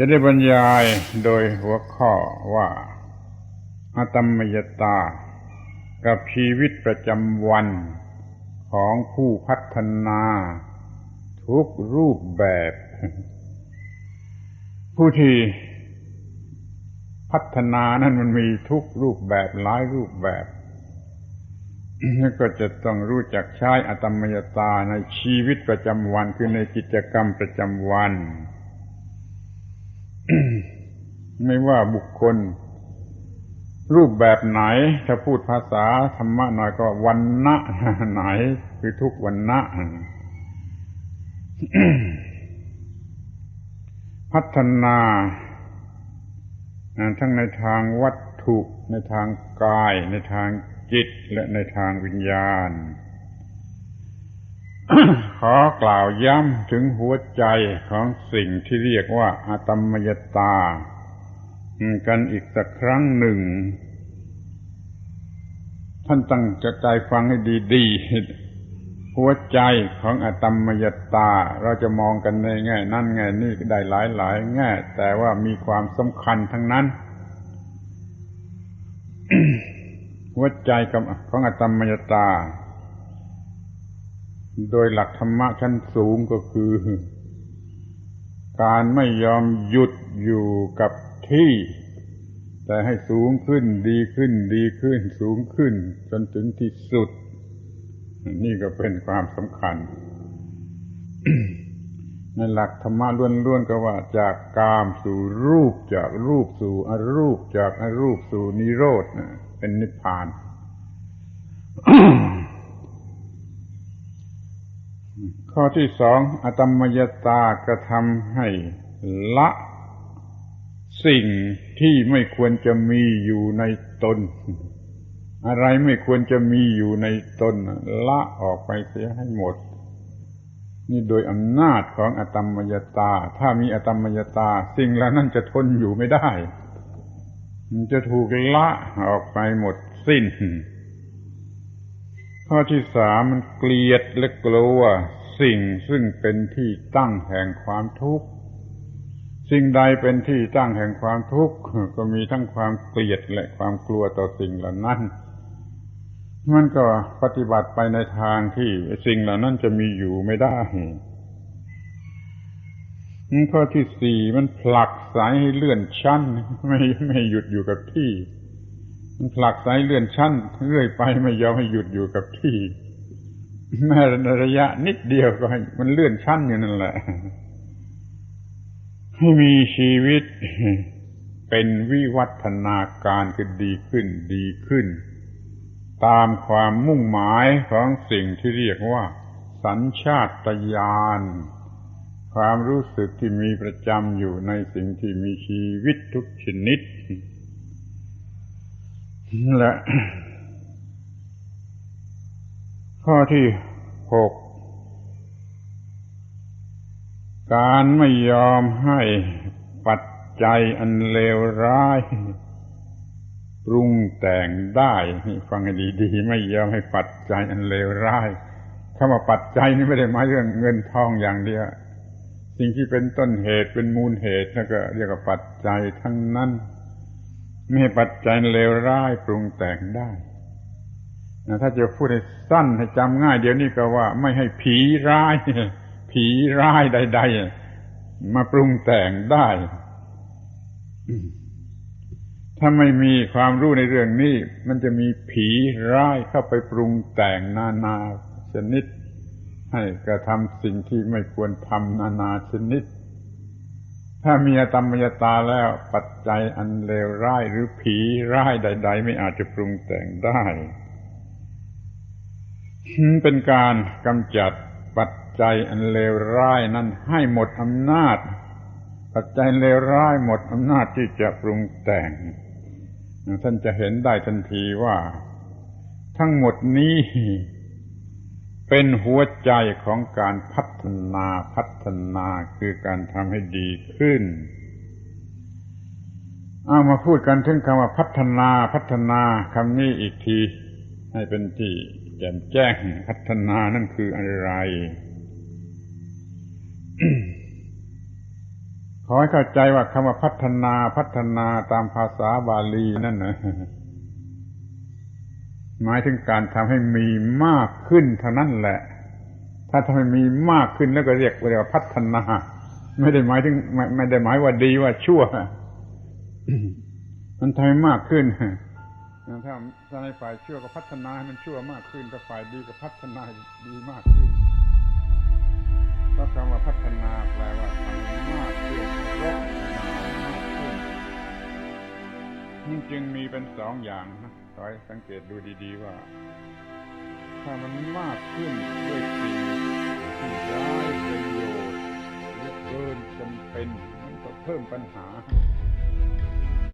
จะได้บรรยายโดยหัวข้อว่าอาตมยตา กับชีวิตประจำวันของผู้พัฒนา ทุกรูปแบบ ผู้ที่พัฒนานั้นมันมีทุกรูปแบบหลายรูปแบบก็จะต้องรู้จักใช้อตมยตาในชีวิตประจำวันคือในกิจกรรมประจำวัน ไม่ว่าบุคคล รูปแบบไหน ถ้าพูดภาษาธรรมะหน่อยก็วันณะไหน คือทุกวันณะพัฒนาทั้งในทางวัตถุ ในทางกาย ในทางจิตและในทางวิญญาณ ขอกล่าวย้ำถึงหัวใจของสิ่งที่เรียกว่าอาตมยตา กันอีกสักครั้งหนึ่ง ท่านตั้งใจฟังให้ดีๆ หัวใจของอาตมยตา เราจะมองกันในแง่นั่นแง่นี่ได้หลายๆแง่แต่ว่ามีความสำคัญทั้งนั้น หัวใจของอาตมยตา โดยหลักธรรมะชั้นสูงก็คือ การไม่ยอมหยุดอยู่กับที่ แต่ให้สูงขึ้นดีขึ้นดีขึ้น สูงขึ้น จนถึงที่สุด นี่ก็เป็นความสำคัญ ในหลักธรรมะล้วนๆก็ว่าจากกามสู่รูปจากรูปสู่อรูปจากอรูปสู่นิโรธเป็นนิพพาน ข้อที่สองอตมยตากระทำให้ละ สิ่งที่ไม่ควรจะมีอยู่ในตน อะไรไม่ควรจะมีอยู่ในตน ละออกไปเสียให้หมด นี่โดยอำนาจของอตมยตา ถ้ามีอตมยตา สิ่งเหล่านั้นจะทนอยู่ไม่ได้ มันจะถูกละออกไปหมดสิ้น ข้อที่สามมันเกลียดและกลัว สิ่งซึ่งเป็นที่ตั้งแห่งความทุกข์ สิ่งใดเป็นที่ตั้งแห่งความทุกข์ก็มีทั้งความเกลียดและความกลัวต่อสิ่งเหล่านั้นมันก็ปฏิบัติไปในทางที่สิ่งเหล่านั้นจะมีอยู่ไม่ได้ข้อที่สี่มันผลักสายให้เลื่อนชั้น ไม่ไม่หยุดอยู่กับที่ มันผลักสายเลื่อนชั้นเรื่อยไปไม่ยอมให้หยุดอยู่กับที่ แม้ระยะนิดเดียวก็ให้มันเลื่อนชั้นอยู่นั่นแหละ ให้มีชีวิตเป็นวิวัฒนาการคือดีขึ้นดีขึ้น ตามความมุ่งหมายของสิ่งที่เรียกว่า สัญชาตญาณความรู้สึกที่มีประจำอยู่ในสิ่งที่มีชีวิตทุกชนิดและ ข้อที่หกการไม่ยอมให้ปัจจัยอันเลวร้าย ปรุงแต่งได้ฟังให้ดีๆ ไม่ยอมให้ปัจจัยอันเลวร้ายคำว่าปัจจัยนี่ไม่ได้หมายเรื่องเงินทองอย่างเดียวสิ่งที่เป็นต้นเหตุเป็นมูลเหตุแล้วก็เรียกว่าปัจจัยทั้งนั้นไม่ให้ปัจจัยเลวร้ายปรุงแต่งได้ ถ้าจะพูดให้สั้นให้จำง่าย เดี๋ยวนี้ก็ว่าไม่ให้ผีร้าย ผีร้ายใด ๆ มาปรุงแต่งได้ ถ้าไม่มีความรู้ในเรื่องนี้ มันจะมีผีร้ายเข้าไปปรุงแต่งนานาชนิด ให้กระทำสิ่งที่ไม่ควรทำนานาชนิด ถ้ามีอตมยตาแล้วปัจจัยอันเลวร้ายหรือผีร้ายใด ๆ ไม่อาจจะปรุงแต่งได้ เป็นการกำจัดปัจจัยอันเลวร้ายนั้นให้หมดอำนาจ ปัจจัยเลวร้ายหมดอำนาจที่จะปรุงแต่ง ท่านจะเห็นได้ทันทีว่า ทั้งหมดนี้เป็นหัวใจของการพัฒนาพัฒนาคือการทำให้ดีขึ้น เอามาพูดกันถึงคำว่าพัฒนาพัฒนาคำนี้อีกที ให้เป็นที่ แจ่มแจ้งพัฒนานั่นคืออะไร ขอให้เข้าใจว่าคำว่าพัฒนาพัฒนาตามภาษาบาลีนั่นนะหมายถึงการทำให้มีมากขึ้นเท่านั้นแหละ ถ้าทำให้มีมากขึ้นแล้วก็เรียกเรียกว่าพัฒนา ไม่ได้หมายถึงไมไม่ได้หมายว่าดีว่าชั่ว มันทำให้มากขึ้น ถ้าถ้าในฝ่ายชั่วก็พัฒนาให้มันชั่วมากขึ้นถ้าฝ่ายดีก็พัฒนาดีมากขึ้นเพราะคำว่าพัฒนาแปลว่าทำให้มากขึ้นรบนามากขึ้นมันจึงมีเป็นสองอย่างนะขอให้สังเกตดูดีๆว่า ถ้ามันมากขึ้นด้วยสิ่งที่ร้ายประโยชน์หรือเกินจำเป็นมันก็เพิ่มปัญหา